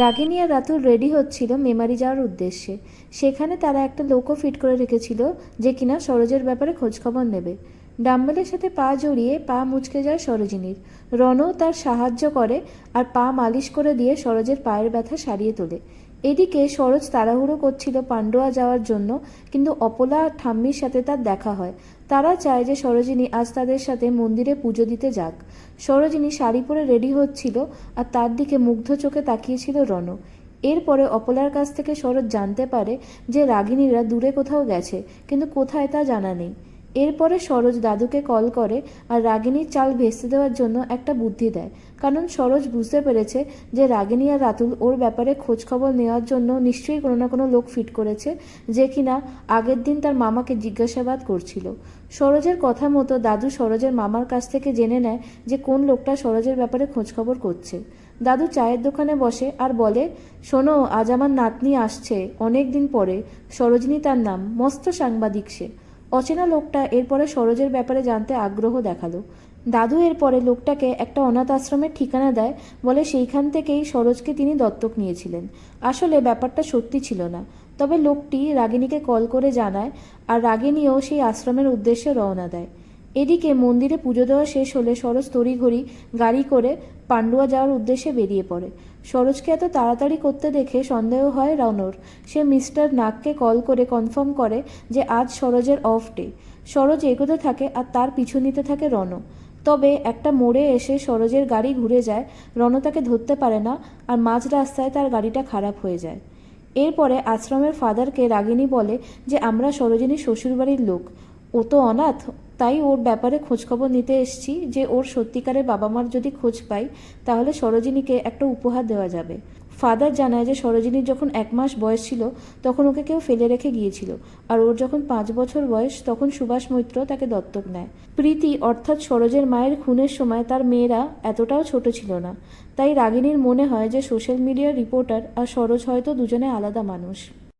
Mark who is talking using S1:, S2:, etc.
S1: রাগিনী আর Ratul ready হচ্ছিল মেমারি যাওয়ার উদ্দেশ্যে। সেখানে তারা একটা লোকও ফিট করে রেখেছিল যে কিনা সরোজের ব্যাপারে খোঁজখবর নেবে। ডাম্বেলের সাথে পা জড়িয়ে পা মুচকে যায় সরোজিনীর। রনও তার সাহায্য করে আর পা মালিশ করে দিয়ে সরোজের পায়ের ব্যথা সারিয়ে তোলে। এদিকে সরোজ তাড়াহুড়ো করছিল পান্ডুয়া যাওয়ার জন্য, কিন্তু অপলা ঠাম্মির সাথে তার দেখা হয়। তারা চায় যে সরোজিনী আজ তাদের সাথে মন্দিরে পুজো দিতে যাক। সরোজিনী শাড়ি পরে রেডি হচ্ছিল আর তার দিকে মুগ্ধ চোখে তাকিয়েছিল রণ এরপরে অপলার কাছ থেকে সরোজ জানতে পারে যে রাগিনীরা দূরে কোথাও গেছে, কিন্তু কোথায় তা জানা নেই। এরপরে সরোজ দাদুকে কল করে আর রাগিনীর চাল ভেস্তে দেওয়ার জন্য একটা বুদ্ধি দেয়। কারণ সরোজ বুঝতে পেরেছে যে রাগিনী আর রাতুল ওর ব্যাপারে খোঁজখবর নেওয়ার জন্য নিশ্চয়ই কোনো না কোনো লোক ফিট করেছে যে কিনা আগের দিন তার মামাকে জিজ্ঞাসাবাদ করছিল। সরোজের কথা মতো দাদু সরোজের মামার কাছ থেকে জেনে নেয় যে কোন লোকটা সরোজের ব্যাপারে খোঁজখবর করছে। দাদু চায়ের দোকানে বসে আর বলে, শোনো, আজ আমার নাতনি আসছে অনেক দিন পরে। সরোজিনী তার নাম, মস্ত সাংবাদিক সে। অচেনা লোকটা এরপরে সরোজের ব্যাপারে জানতে আগ্রহ দেখাল। দাদু এরপরে লোকটাকে একটা অনাথ আশ্রমের ঠিকানা দেয় বলে সেইখান থেকেই সরোজকে তিনি দত্তক নিয়েছিলেন। আসলে ব্যাপারটা সত্যি ছিল না। তবে লোকটি রাগিনীকে কল করে জানায় আর রাগিনীও সেই আশ্রমের উদ্দেশ্যে রওনা দেয়। এদিকে মন্দিরে পুজো দেওয়া শেষ হলে সরোজ তড়িঘড়ি গাড়ি করে পান্ডুয়া যাওয়ার উদ্দেশ্যে বেরিয়ে পড়ে। সরোজকে এত তাড়াতাড়ি করতে দেখে সন্দেহ হয় রাউনর। সে মিস্টার নাককে কল করে কনফার্ম করে যে আজ সরোজের অফ ডে। সরোজ এগোতে থাকে আর তার পিছু নিতে থাকে রণ তবে একটা মোড়ে এসে সরোজের গাড়ি ঘুরে যায় রণ তাকে ধরতে পারে না আর মাঝ রাস্তায় তার গাড়িটা খারাপ হয়ে যায়। এরপরে আশ্রমের ফাদারকে রাগিনী বলে যে আমরা সরোজিনীর শ্বশুরবাড়ির লোক। ও তো অনাথ তাই ওর ব্যাপারে খোঁজখবর নিতে এসেছি যে ওর সত্যিকারের বাবা মার যদি খোঁজ পাই, তাহলে সরোজিনীকে একটা উপহার দেওয়া যাবে। ফাদার জানায় যে সরোজিনীর যখন এক মাস বয়স ছিল, তখন ওকে কেউ ফেলে রেখে গিয়েছিল। আর ওর যখন পাঁচ বছর বয়স, তখন সুভাষ মৈত্র তাকে দত্তক নেয়। প্রীতি, অর্থাৎ সরোজের মায়ের খুনের সময় তার মেয়েরা এতটাও ছোট ছিল না। তাই রাগিনীর মনে হয় যে সোশ্যাল মিডিয়ার রিপোর্টার আর সরোজ হয়তো দুজনে আলাদা মানুষ।